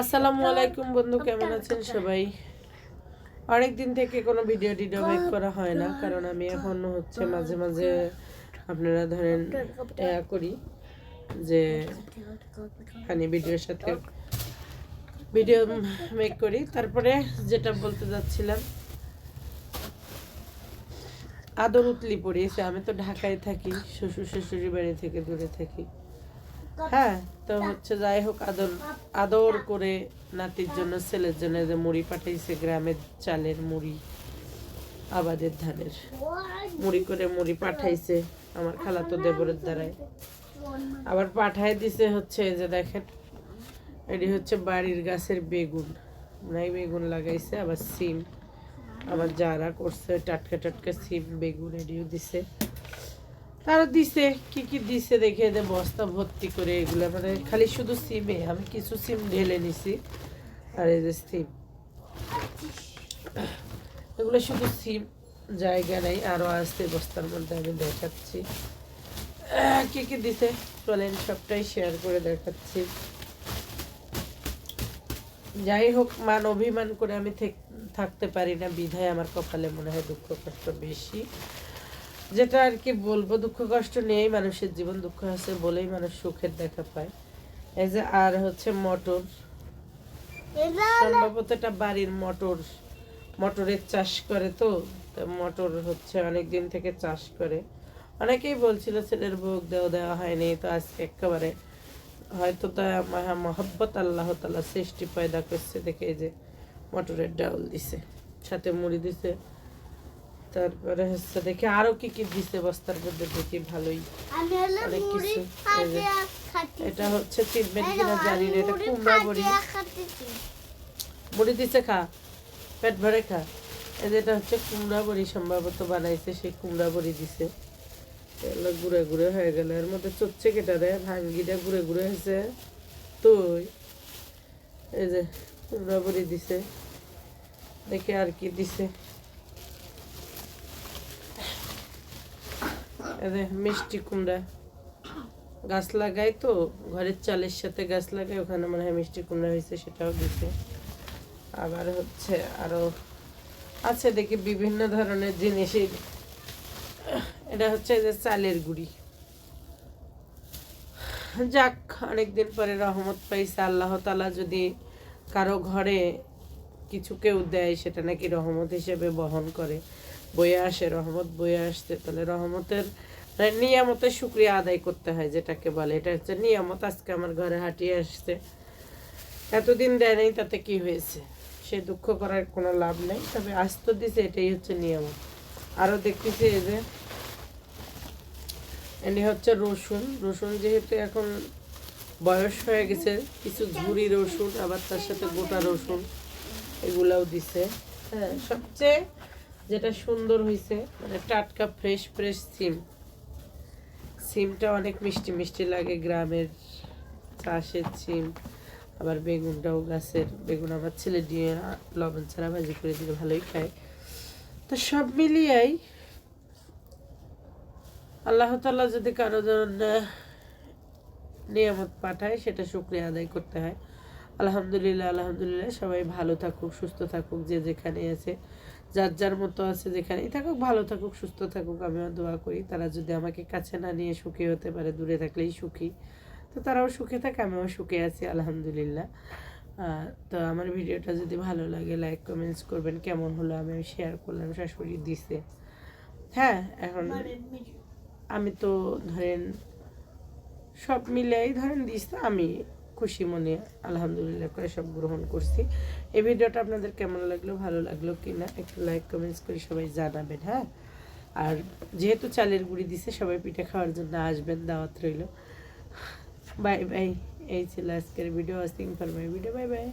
আসসালামু আলাইকুম বন্ধু কেমন আছেন সবাই? অনেক দিন থেকে কোনো ভিডিও টিডিও মেক করা হয় না কারণ আমি এখন হচ্ছে মাঝে মাঝে আপনারা ধরেন করি যে ফানি ভিডিওর সাথে ভিডিও মেক করি। তারপরে যেটা বলতে যাচ্ছিলাম আদর উতলি পড়িয়েছে। আমি তো ঢাকায় থাকি শ্বশুর শ্বশুরি বাড়ি থেকে দূরে থাকি। হ্যাঁ তো হচ্ছে যাই হোক, আদর আদর করে নাতির জন্য, ছেলের জন্য যে মুড়ি পাঠাইছে, গ্রামের চালের মুড়ি, আবাদের ধানের। মুড়ি করে মুড়ি পাঠাইছে আমার খালা তো দেবরের দ্বারাই আবার পাঠায় দিছে হচ্ছে যে দেখেন, এটি হচ্ছে বাড়ির গাছের বেগুন। নাই বেগুন লাগাইছে, আবার সিম। আবার যারা করছে, টাটকা টাটকা সিম, বেগুন এটিও দিছে। তারা দিছে, কি কি দিছে দেখে এদের বস্তা ভর্তি করে এগুলো। মানে খালি শুধু সিমে আমি কিছু সিম ঢেলে নিছি, আর এই যে সিম। এগুলো শুধু সিম, জায়গা নেই আরও আসতে বস্তার মধ্যে আমি দেখাচ্ছি। কি কি দিছে, চলেন সবটাই শেয়ার করে দেখাচ্ছি। যাই হোক, মান অভিমান করে আমি থেক- থাকতে পারি না, বিধায় আমার কপালে মনে হয় দুঃখ কষ্ট বেশি। যেটা আর কি বলব দুঃখ কষ্ট নিয়েই মানুষের জীবন দুঃখ আছে বলেই মানুষ সুখের দেখা পায়। এই যে আর হচ্ছে মটর। সম্ভবত এটা বাড়ির মটর মটরের চাষ করে তো মটর হচ্ছে অনেক দিন থেকে চাষ করে। অনেকেই বলছিল ছেলের বুক দেওয়া দেওয়া হয়নি তো আজকে একেবারে হয়তো তা মাহা মহব্বত আল্লাহ তালা সৃষ্টি পয়দা করছে দেখে এই যে মটরের ডাউল দিছে সাথে মুড়ি দিছে। তারপরে হচ্ছে দেখি আরও কি কি দিছে বস্তার মধ্যে দেখি ভালোই। অনেক কিছু, এটা হচ্ছে চিনবেন কিনা জানি না এটা কুমড়া বড়ি বড়ি দিছে খা পেট ভরে খা। এই যে এটা হচ্ছে কুমড়া বড়ি সম্ভবত বানাইছে সেই কুমড়া বড়ি দিছে। এগুলো ঘুরে ঘুরে হয়ে গেল এর মধ্যে চচ্ছে কেটা রে ভাঙ্গিটা ঘুরে ঘুরে হয়েছে। তুই। এই যে কুমড়া বড়ি দিছে। দেখে আর কি দিছে এই যে মিষ্টি কুমড়া। গাছ লাগাই তো, ঘরের চালের সাথে গাছ লাগাই, ওখানে মনে হয় মিষ্টি কুমড়া হয়েছে, সেটাও দিছে। আবার হচ্ছে আরও আছে দেখি বিভিন্ন ধরনের জিনিস এটা হচ্ছে যে চালের গুড়ি। যাক, অনেকদিন পরে রহমত পাইছে, আল্লাহ তালা যদি কারও ঘরে কিছু কেউ দেয়, সেটা নাকি রহমত হিসেবে বহন করে। বয়ে আসে, রহমত বয়ে আসতে তাহলে রহমতের নিয়ামতের শুক্রিয়া আদায় করতে হয় যেটাকে বলে। এটা হচ্ছে নিয়ামত। আজকে আমার ঘরে হাঁটিয়ে আসছে। এতদিন দেয় নাই, তাতে কি হয়েছে? সে দুঃখ করার কোনো লাভ নেই। তবে আস্ত দিছে, এটাই হচ্ছে নিয়ামত। আরও দেখতেছি এই যে, এনে হচ্ছে রসুন। রসুন যেহেতু এখন বয়স হয়ে গেছে, কিছু ঝুরি রসুন, আবার তার সাথে গোটা রসুন, এগুলাও দিছে। হ্যাঁ সবচেয়ে যেটা সুন্দর হয়েছে মানে টাটকা, ফ্রেশ ফ্রেশ সিম। সিমটা অনেক মিষ্টি মিষ্টি লাগে গ্রামের চাষের সিম, আবার বেগুনটাও গাছের, বেগুন আমার ছেলে দিয়ে লবণ ছাড়া ভাজি করে দিলে ভালোই খায়। তো সব মিলিয়েই আল্লাহ তাল্লাহ যদি কারও নিয়ামত পাঠায়, সেটা শুক্রিয়া আদায় করতে হয়। আলহামদুলিল্লাহ আলহামদুলিল্লাহ, সবাই ভালো থাকুক, সুস্থ থাকুক, যে যেখানে আছে। যার যার মতো আছে যেখানেই থাকুক, ভালো থাকুক, সুস্থ থাকুক, আমিও দোয়া করি। তারা যদি আমাকে কাছে না নিয়ে সুখী হতে পারে, দূরে থাকলেই সুখী। তো তারাও সুখে থাকে, আমিও সুখে আছি, আলহামদুলিল্লাহ। তো আমার ভিডিওটা যদি ভালো লাগে লাইক কমেন্টস করবেন, কেমন হলো আমি শেয়ার করলাম, শাশুড়ি দিছে। হ্যাঁ এখন আমি তো ধরেন সব মিলেই ধরেন দিছে আমি খুশি মনে আলহামদুলিল্লাহ করে সব গ্রহণ করছি। এই ভিডিওটা আপনাদের কেমন লাগল, ভালো লাগল কি না একটু লাইক কমেন্টস করে সবাই জানাবেন হ্যাঁ? আর যেহেতু চালের গুঁড়ি দিছে, সবাই পিঠে খাওয়ার জন্য আসবেন, দাওয়াত রইল। বাই বাই এই ছিল আজকের ভিডিও আজকে ইনফরমাই ভিডিও বাই বাই